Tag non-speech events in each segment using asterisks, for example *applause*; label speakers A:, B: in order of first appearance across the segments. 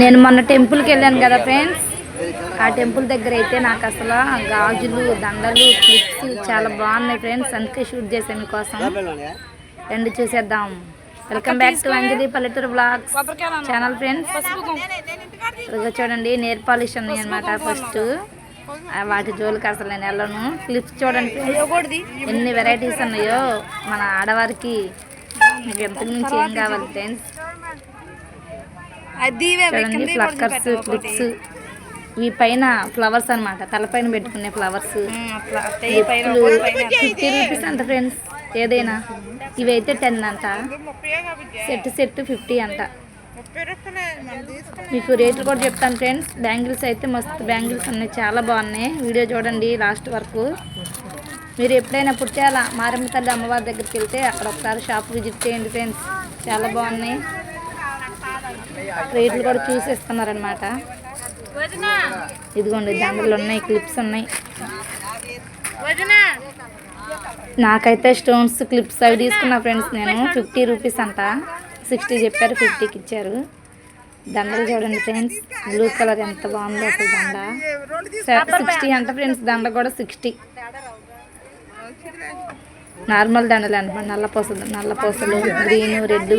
A: నేను మొన్న టెంపుల్కి వెళ్ళాను కదా ఫ్రెండ్స్ ఆ టెంపుల్ దగ్గర అయితే నాకు అసలు గాజులు దండలు క్లిప్స్ చాలా బాగున్నాయి ఫ్రెండ్స్ అందుకే షూట్ చేశాను మీకోసం రెండు చూసేద్దాం. వెల్కమ్ బ్యాక్ టు అంజలి పల్లెటూరు బ్లాగ్స్ ఛానల్ ఫ్రెండ్స్ ఇదిగో చూడండి నేర్ పాలిష్ ఉన్నాయి అనమాట ఫస్ట్ వాటి జోలికి అసలు నేను వెళ్ళను. క్లిప్స్ చూడండి ఎన్ని వెరైటీస్ ఉన్నాయో మన ఆడవారికి. మీకు ఎంత నుంచి ఏం కావాలి ఫ్రెండ్స్ చూడండి ఫ్లక్కర్స్ క్లిప్స్ ఇవి పైన ఫ్లవర్స్ అన్నమాట. తలపైన పెట్టుకునే ఫ్లవర్స్. ఫిఫ్టీ రూపీస్ అంట ఫ్రెండ్స్ ఏదైనా. ఇవి అయితే టెన్ అంట. సెట్ సెట్ ఫిఫ్టీ అంట. మీకు రేట్లు కూడా చెప్తాను ఫ్రెండ్స్. బ్యాంగిల్స్ అయితే మస్తు బ్యాంగిల్స్ ఉన్నాయి. చాలా బాగున్నాయి. వీడియో చూడండి లాస్ట్ వరకు. మీరు ఎప్పుడైనా పుట్టాల? మారమ్మ తల్లి అమ్మవారి దగ్గరికి వెళ్తే అక్కడ ఒకసారి షాప్ విజిట్ చేయండి ఫ్రెండ్స్. చాలా బాగున్నాయి. రేట్లు కూడా చూసేస్తున్నారనమాట ఇదిగోండి దండలు ఉన్నాయి క్లిప్స్ ఉన్నాయి. నాకైతే స్టోన్స్ క్లిప్స్ అవి తీసుకున్నా ఫ్రెండ్స్ నేను. ఫిఫ్టీ రూపీస్ అంట. సిక్స్టీ చెప్పారు ఫిఫ్టీకి ఇచ్చారు. దండలు చూడండి ఫ్రెండ్స్. బ్లూ కలర్ ఎంత బాగుందో అసలు దండ. సిక్స్టీ అంట ఫ్రెండ్స్ దండ కూడా సిక్స్టీ. నార్మల్ దండలు అనమాట. నల్ల పూసలు నల్ల పూసలు గ్రీన్ రెడ్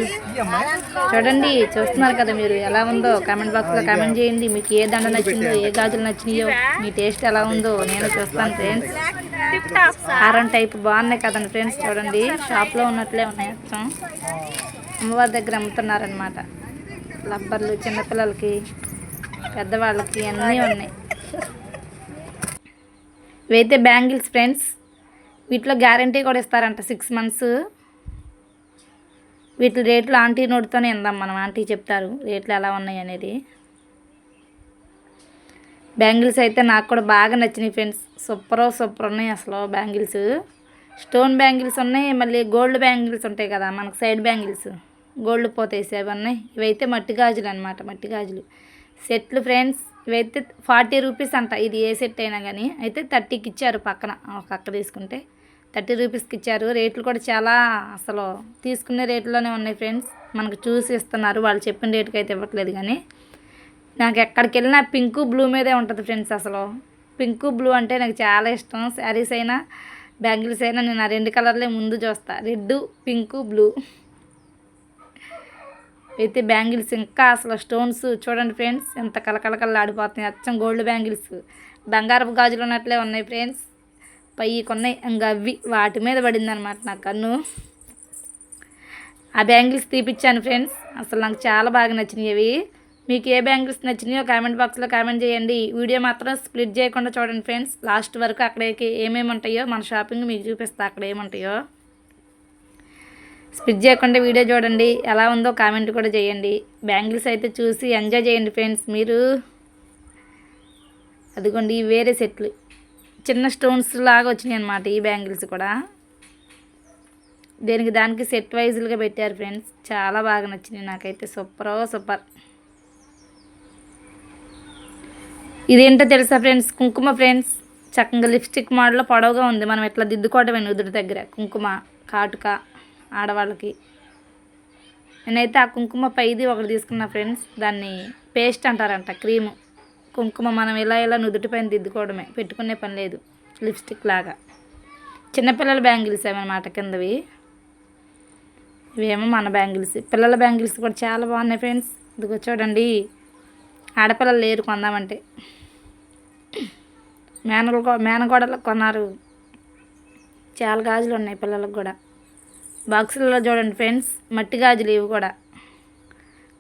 A: చూడండి చూస్తున్నారు కదా మీరు ఎలా ఉందో. కామెంట్ బాక్స్లో కామెంట్ చేయండి. మీకు ఏ దండ నచ్చిందో ఏ గాజులు నచ్చినాయో మీ టేస్ట్ ఎలా ఉందో నేను చూస్తాను ఫ్రెండ్స్ హారం టైప్ బాగున్నాయి కదండి ఫ్రెండ్స్ చూడండి షాప్లో ఉన్నట్లే ఉన్నాయి. మొత్తం అమ్మవారి దగ్గర అమ్ముతున్నారనమాట రబ్బర్లు చిన్నపిల్లలకి పెద్దవాళ్ళకి అన్నీ ఉన్నాయి. ఇవైతే బ్యాంగిల్స్ ఫ్రెండ్స్ వీటిలో గ్యారంటీ కూడా ఇస్తారంట సిక్స్ మంత్స్. వీటి రేట్లు ఆంటీ నోటితోనే ఇందాం మనం. ఆంటీ చెప్తారు రేట్లు ఎలా ఉన్నాయి అనేది. బ్యాంగిల్స్ అయితే నాకు కూడా బాగా నచ్చినాయి ఫ్రెండ్స్. సూపర్ సూపర్ ఉన్నాయి అసలు బ్యాంగిల్స్. స్టోన్ బ్యాంగిల్స్ ఉన్నాయి మళ్ళీ గోల్డ్ బ్యాంగిల్స్ ఉంటాయి కదా మనకు సైడ్ బ్యాంగిల్స్. గోల్డ్ పోతేసి అవి ఉన్నాయి. ఇవైతే మట్టి గాజులు అనమాట మట్టి గాజులు. సెట్లు ఫ్రెండ్స్ ఇవైతే ఫార్టీ రూపీస్ అంట. ఇది ఏ సెట్ అయినా కానీ అయితే థర్టీకి ఇచ్చారు పక్కన ఒక అక్క తీసుకుంటే. థర్టీ రూపీస్కి ఇచ్చారు. రేట్లు కూడా చాలా అసలు తీసుకునే రేట్లోనే ఉన్నాయి ఫ్రెండ్స్. మనకు చూసి ఇస్తున్నారు. వాళ్ళు చెప్పిన రేటుకి అయితే ఇవ్వట్లేదు కానీ. నాకు ఎక్కడికి వెళ్ళినా పింక్ బ్లూ మీదే ఉంటుంది ఫ్రెండ్స్ అసలు. పింక్ బ్లూ అంటే నాకు చాలా ఇష్టం. శారీస్ అయినా బ్యాంగిల్స్ అయినా నేను ఆ రెండు కలర్లే ముందు చూస్తా. Red pink blue. అయితే బ్యాంగిల్స్ ఇంకా అసలు స్టోన్స్ చూడండి ఫ్రెండ్స్. ఎంత కలకలకల్లా ఆడిపోతున్నాయి అచ్చం గోల్డ్ బ్యాంగిల్స్. బంగారపు గాజులు ఉన్నట్లే ఉన్నాయి ఫ్రెండ్స్. పైకి కొన్నాయి ఇంకా అవి వాటి మీద పడింది అనమాట నా కన్ను. ఆ బ్యాంగిల్స్ తీపిచ్చాను ఫ్రెండ్స్. అసలు నాకు చాలా బాగా నచ్చినాయి అవి మీకు ఏ బ్యాంగిల్స్ నచ్చినాయో కామెంట్ బాక్స్లో కామెంట్ చేయండి. వీడియో మాత్రం స్ప్లిట్ చేయకుండా చూడండి ఫ్రెండ్స్. లాస్ట్ వరకు అక్కడికి ఏమేమి ఉంటాయో మన షాపింగ్ మీకు చూపిస్తా. అక్కడ ఏముంటాయో స్పిట్ చేయకుండా వీడియో చూడండి. ఎలా ఉందో కామెంట్ కూడా చేయండి. బ్యాంగిల్స్ అయితే చూసి ఎంజాయ్ చేయండి ఫ్రెండ్స్ మీరు. అదిగోండి వేరే సెట్లు. చిన్న స్టోన్స్ లాగా వచ్చినాయి అనమాట ఈ బ్యాంగిల్స్ కూడా. దేనికి దానికి సెట్ వైజులుగా పెట్టారు ఫ్రెండ్స్. చాలా బాగా నచ్చింది నాకైతే. Super super. ఇదేంటో తెలుసా ఫ్రెండ్స్? కుంకుమ ఫ్రెండ్స్. చక్కగా లిప్స్టిక్ మోడల్లో పొడవుగా ఉంది. మనం ఎట్లా దిద్దుకోవటమే నుదుటి దగ్గర. కుంకుమ కాటుక ఆడవాళ్ళకి. నేనైతే ఆ కుంకుమ పైది ఒకటి తీసుకున్నా ఫ్రెండ్స్. దాన్ని పేస్ట్ అంటారంట క్రీము. కుంకుమ మనం ఇలా ఇలా నుదుటిపైన దిద్దుకోవడమే. పెట్టుకునే పని లేదు. లిప్స్టిక్ లాగా. చిన్నపిల్లల బ్యాంగిల్స్ ఏమన్నమాట కిందవి? ఇవేమో మన బ్యాంగిల్స్. పిల్లల బ్యాంగిల్స్ కూడా చాలా బాగున్నాయి ఫ్రెండ్స్. ఇదిగో చూడండి. ఆడపిల్లలు లేరు కొందామంటే. మేనలు మేనగోడలకు కొన్నారు. చాలా గాజులు ఉన్నాయి పిల్లలకు కూడా. బాక్సులలో చూడండి ఫ్రెండ్స్. మట్టి గాజులు ఇవి కూడా.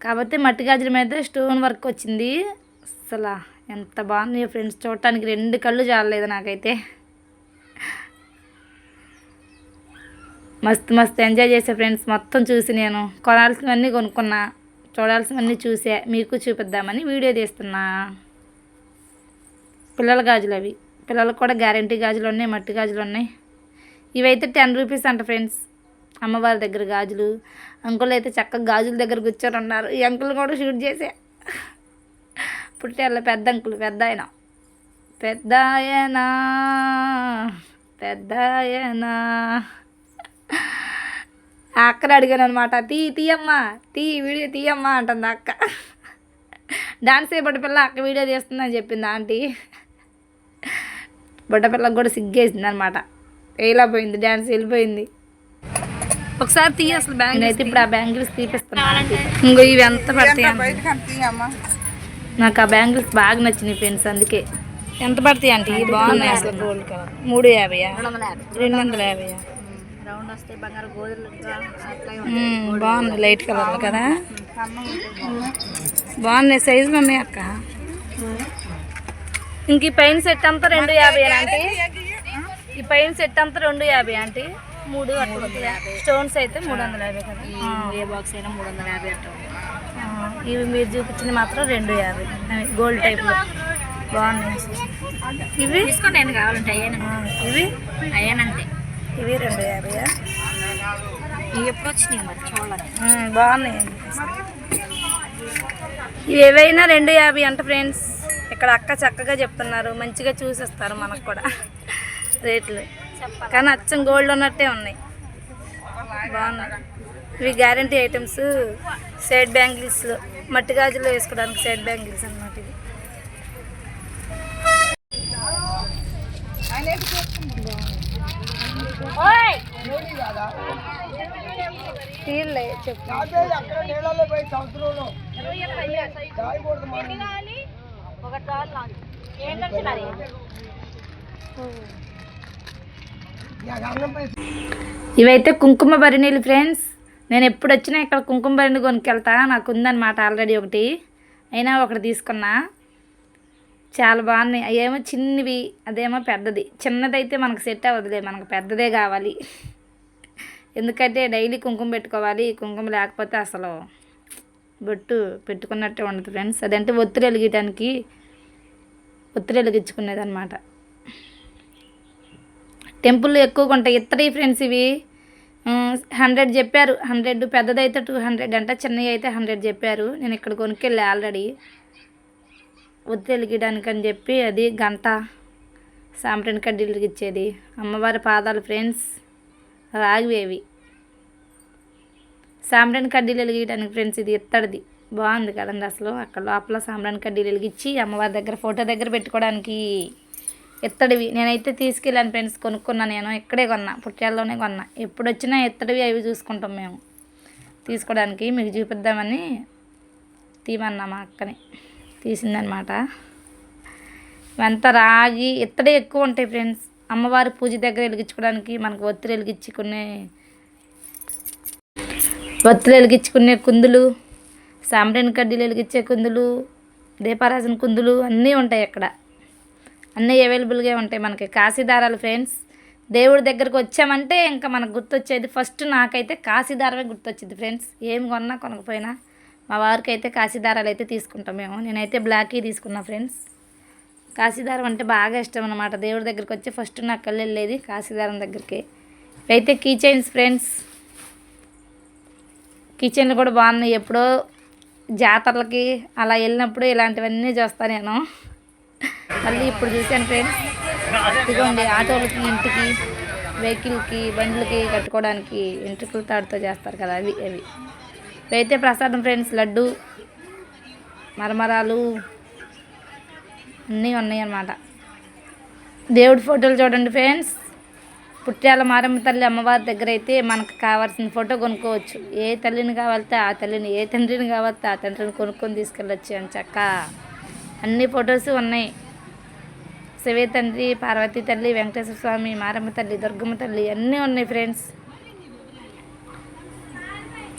A: కాకపోతే మట్టి గాజుల మీద స్టోన్ వర్క్ వచ్చింది. అసలు ఎంత బాగుంది ఫ్రెండ్స్ చూడటానికి. రెండు కళ్ళు చాలలేదు నాకైతే. మస్తు మస్తు ఎంజాయ్ చేసే ఫ్రెండ్స్ మొత్తం చూసి నేను. కొనాల్సినవన్నీ కొనుక్కున్నా. చూడాల్సినవన్నీ చూసే. మీకు చూపిద్దామని వీడియో తీస్తున్నా. పిల్లల గాజులు అవి. పిల్లలకు కూడా గ్యారంటీ గాజులు ఉన్నాయి మట్టి గాజులు ఉన్నాయి. ఇవైతే టెన్ రూపీస్ అంట ఫ్రెండ్స్. అమ్మవారి దగ్గర గాజులు. అంకుల్ అయితే చక్కగా గాజుల దగ్గర కూర్చొని ఉన్నారు. ఈ అంకుల్ కూడా షూట్ చేసే. పుట్టాళ్ళ పెద్ద అంకుల్ పెద్ద ఆయన. పెద్ద ఆయన పెద్ద ఆయన. ఆ అక్కని అడిగాను అనమాట తీ తీయమ్మా తీ వీడియో తీయమ్మా అంటుంది అక్క. డాన్స్ ఏ బుడ్డపిల్ల అక్క వీడియో తీస్తుందని చెప్పింది ఆంటీ. బుడ్డపిల్లకు కూడా సిగ్గేసింది అనమాట వేలా పోయింది డాన్స్ వెళ్ళిపోయింది. ఒకసారి తీయ అసలు బ్యాంగిల్ అయితే ఇప్పుడు ఆ బ్యాంగిల్స్ తీపిస్తున్నాను ఇంకో ఇవి ఎంత పడతాయి? నాకు ఆ బ్యాంగిల్స్ బాగా నచ్చినాయి ఫ్రెండ్స్ అందుకే. ఎంత పడతాయి అంటే బాగున్నాయి? అసలు గోల్డ్ కలర్ మూడు యాభైయా? రెండు వందల యాభైయా?
B: రౌండ్ వస్తే బంగారు
A: బాగుంది లైట్ కలర్ కదా? బాగున్నాయి సైజు మమ్మీ అక్క? ఇంక ఈ పైన సెట్ అంతా రెండు యాభై అంటే ఈ పైన సెట్ అంతా రెండు యాభై అంటే మూడు అట్లా స్టోన్స్ అయితే మూడు వందల యాభై కదా?
B: ఏ బాక్స్ అయినా మూడు వందల యాభై అట్లా.
A: ఆ, ఇవి మీరు చూపించింది మాత్రం రెండు యాభై. గోల్డ్ టైప్లో బాగున్నాయి. ఇవి?
B: తీసుకోండి కావాలంటే
A: ఇవి?
B: అయ్యానంతే
A: ఇవి రెండు యాభైయా
B: ఇవి ఎప్పుడు వచ్చినాయి మరి? చూడాలి.
A: మ్మ్, బాగున్నాయి. ఇవి ఏవైనా రెండు యాభై అంట ఫ్రెండ్స్. ఇక్కడ అక్క చక్కగా చెప్తున్నారు. మంచిగా చూసేస్తారు మనకు కూడా. రేట్లు. కానీ అచ్చం గోల్డ్ ఉన్నట్టే ఉన్నాయి. బాగున్నాయి. ఇవి గ్యారంటీ ఐటమ్స్ సైడ్ బ్యాంగిల్స్ మట్టి గాజులు వేసుకోవడానికి సైడ్ బ్యాంగిల్స్ తీర్లే చెప్పు. ఇవైతే కుంకుమ భరిణీలు ఫ్రెండ్స్ నేను ఎప్పుడు వచ్చినా ఇక్కడ కుంకుమ బండి కొనుక్కెళ్తా నాకు ఉందన్నమాట ఆల్రెడీ ఒకటి. అయినా ఒకటి తీసుకున్నా. చాలా బాగున్నాయి. అవేమో చిన్నవి అదేమో పెద్దది. చిన్నదైతే మనకు సెట్ అవ్వదులే మనకు పెద్దదే కావాలి. *laughs* ఎందుకంటే డైలీ కుంకుమ పెట్టుకోవాలి కుంకుమ లేకపోతే అసలు బొట్టు పెట్టుకున్నట్టే ఉండదు ఫ్రెండ్స్. అదంటే ఒత్తిడి వెలిగించడానికి ఒత్తిడి వెలిగించుకునేది అనమాట టెంపుల్ ఎక్కువగా ఉంటాయి. ఇత్తడి ఫ్రెండ్స్ ఇవి? హండ్రెడ్ చెప్పారు. హండ్రెడ్ పెద్దదైతే టూ హండ్రెడ్ అంట చిన్నవి అయితే హండ్రెడ్ చెప్పారు. నేను ఇక్కడ కొనుక్కెళ్ళి ఆల్రెడీ. ఒత్తి వెలిగించడానికి అని చెప్పి అది గంట సాంబ్రాణి కడ్డీలు ఇచ్చేది. అమ్మవారి పాదాలు ఫ్రెండ్స్ రాగివేవి సాంబ్రాణి కడ్డీలు వెలిగించడానికి ఫ్రెండ్స్ ఇది ఇత్తడిది. బాగుంది కదండి అసలు. అక్కడ లోపల సాంబ్రాణి కడ్డీలు వెలిగించి అమ్మవారి దగ్గర ఫోటో దగ్గర పెట్టుకోవడానికి ఇత్తడివి నేనైతే తీసుకెళ్ళాను ఫ్రెండ్స్ కొనుక్కున్నా నేను. ఇక్కడే కొన్నా పుట్టాల్లోనే కొన్నా. ఎప్పుడు వచ్చినా ఇత్తడివి అవి చూసుకుంటాం మేము. తీసుకోవడానికి మీకు చూపిద్దామని తీమన్నా మా అక్కని. తీసిందనమాట. ఇవంతా రాగి ఇత్తడే ఎక్కువ ఉంటాయి ఫ్రెండ్స్. అమ్మవారి పూజ దగ్గర వెలిగించుకోవడానికి మనకు ఒత్తిడి వెలిగించుకునే ఒత్తిడి వెలిగించుకునే కుందులు సాంబ్రాణి కడ్డీలు వెలిగించే కుందులు దీపారాజన కుందులు అన్నీ ఉంటాయి అక్కడ. అన్నీ అవైలబుల్గా ఉంటాయి మనకి. కాశీదారాలు ఫ్రెండ్స్ దేవుడి దగ్గరకు వచ్చామంటే ఇంకా మనకు గుర్తొచ్చేది ఫస్ట్ నాకైతే కాశీదారమే గుర్తొచ్చింది ఫ్రెండ్స్ ఏం కొన్నా కొనకపోయినా మా వారికి అయితే కాశీదారాలు అయితే తీసుకుంటాం మేము. నేనైతే బ్లాకీ తీసుకున్నా ఫ్రెండ్స్ కాశీదారం అంటే బాగా ఇష్టం అనమాట దేవుడి దగ్గరికి వచ్చి ఫస్ట్ నాకు కళ్ళు వెళ్ళేది కాశీదారం దగ్గరికి. అయితే కీచైన్స్ ఫ్రెండ్స్ కిచెన్లు కూడా బాగున్నాయి. ఎప్పుడో జాతరలకి అలా వెళ్ళినప్పుడు ఇలాంటివన్నీ చూస్తాను నేను. మళ్ళీ ఇప్పుడు చూశాను ఫ్రెండ్స్ ఇదిగోండి ఆటోలకి ఇంటికి వెహికల్కి బండ్లకి కట్టుకోవడానికి ఎంట్రుకల తాడుతో చేస్తారు కదా అవి అవి. ఇవైతే ప్రసాదం ఫ్రెండ్స్ లడ్డు మరమరాలు అన్నీ ఉన్నాయి అన్నమాట దేవుడి ఫోటోలు చూడండి ఫ్రెండ్స్ పుట్టాల మారమ్మ తల్లి అమ్మవారి దగ్గర అయితే మనకు కావాల్సిన ఫోటో కొనుక్కోవచ్చు. ఏ తల్లిని కావాలితే ఆ తల్లిని ఏ తండ్రిని కావాలితే ఆ తండ్రిని కొనుక్కొని తీసుకెళ్ళొచ్చు అని చక్క. అన్ని ఫొటోస్ ఉన్నాయి. శివే తండ్రి పార్వతీ తల్లి వెంకటేశ్వర స్వామి మారమ్మ తల్లి దుర్గమ్మ తల్లి అన్నీ ఉన్నాయి ఫ్రెండ్స్.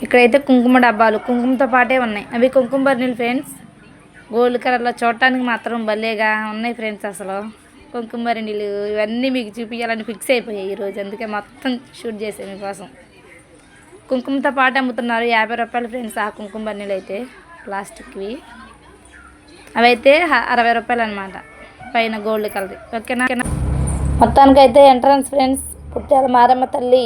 A: ఇక్కడైతే కుంకుమ డబ్బాలు కుంకుమతో పాటే ఉన్నాయి. అవి కుంకుమ బర్నీలు ఫ్రెండ్స్. గోల్డ్ కలర్లో చూడటానికి మాత్రం భలేగా ఉన్నాయి ఫ్రెండ్స్ అసలు. కుంకుమ బర్నీలు ఇవన్నీ మీకు చూపించాలని ఫిక్స్ అయిపోయాయి ఈరోజు అందుకే మొత్తం షూట్ చేసాను మీకోసం. కుంకుమతో పాటు అమ్ముతున్నారు యాభై రూపాయలు ఫ్రెండ్స్ ఆ కుంకుమ బర్నీలు అయితే ప్లాస్టిక్వి అవైతే అరవై రూపాయలు అనమాట పైన గోల్డ్ కలర్ ఓకేనా? మొత్తానికైతే ఎంట్రన్స్ ఫ్రెండ్స్ పుట్టాల మారమ్మ తల్లి.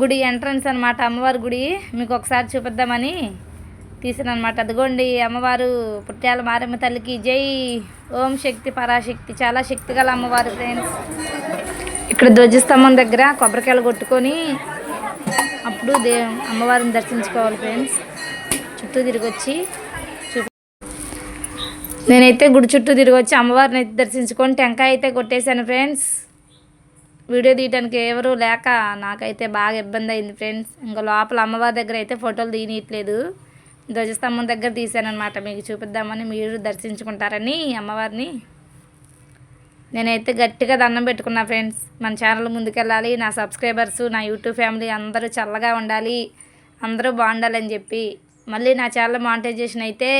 A: గుడి ఎంట్రన్స్ అనమాట అమ్మవారి గుడి మీకు ఒకసారి చూపిద్దామని తీసిన అనమాట అదిగోండి అమ్మవారు పుట్టాల మారమ్మ తల్లికి జై. ఓం శక్తి పరాశక్తి. చాలా శక్తి గల అమ్మవారు ఫ్రెండ్స్ ఇక్కడ ధ్వజస్తంభం దగ్గర కొబ్బరికాయలు కొట్టుకొని అప్పుడు దే అమ్మవారిని దర్శించుకోవాలి ఫ్రెండ్స్ చుట్టూ తిరిగి వచ్చి నేనైతే గుడి చుట్టూ తిరిగి వచ్చి అమ్మవారిని అయితే దర్శించుకొని టెంకాయ అయితే కొట్టేశాను ఫ్రెండ్స్. వీడియో తీయడానికి ఎవరు లేక నాకైతే బాగా ఇబ్బంది అయింది ఫ్రెండ్స్. ఇంకా లోపల అమ్మవారి దగ్గర అయితే ఫోటోలు తీయనీయట్లేదు. ధ్వజస్తంభం దగ్గర తీశానమాట మీకు చూపిద్దామని మీరు దర్శించుకుంటారని అమ్మవారిని. నేనైతే గట్టిగా దండం పెట్టుకున్నా ఫ్రెండ్స్. మన ఛానల్ ముందుకెళ్ళాలి. నా సబ్స్క్రైబర్స్ నా యూట్యూబ్ ఫ్యామిలీ అందరూ చల్లగా ఉండాలి. అందరూ బాగుండాలని చెప్పి. మళ్ళీ నా ఛానల్ మానిటైజేషన్ అయితే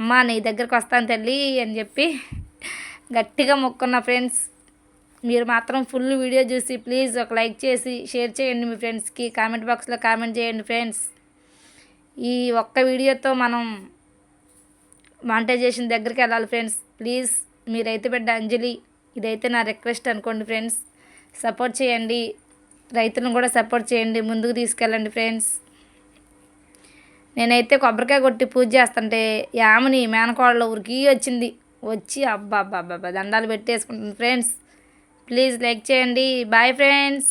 A: అమ్మా నీ దగ్గరకు వస్తాను తల్లి అని చెప్పి గట్టిగా మొక్కున్న ఫ్రెండ్స్. మీరు మాత్రం ఫుల్ వీడియో చూసి ప్లీజ్ ఒక లైక్ చేసి షేర్ చేయండి మీ ఫ్రెండ్స్కి. కామెంట్ బాక్స్లో కామెంట్ చేయండి ఫ్రెండ్స్. ఈ ఒక్క వీడియోతో మనం మానిటైజేషన్ దగ్గరికి వెళ్ళాలి ఫ్రెండ్స్. ప్లీజ్ మీరైతే బిడ్డ అంజలి ఇదైతే నా రిక్వెస్ట్ అనుకోండి ఫ్రెండ్స్. సపోర్ట్ చేయండి. రైతులను కూడా సపోర్ట్ చేయండి. ముందుకు తీసుకెళ్ళండి ఫ్రెండ్స్. నేనైతే కొబ్బరికాయ కొట్టి పూజ చేస్తుంటే యామని మేనకోడలో ఊరికి వచ్చింది. వచ్చి అబ్బా అబ్బా అబ్బా దండాలు పెట్టేసుకుంటుంది. ఫ్రెండ్స్ ప్లీజ్ లైక్ చేయండి. Bye friends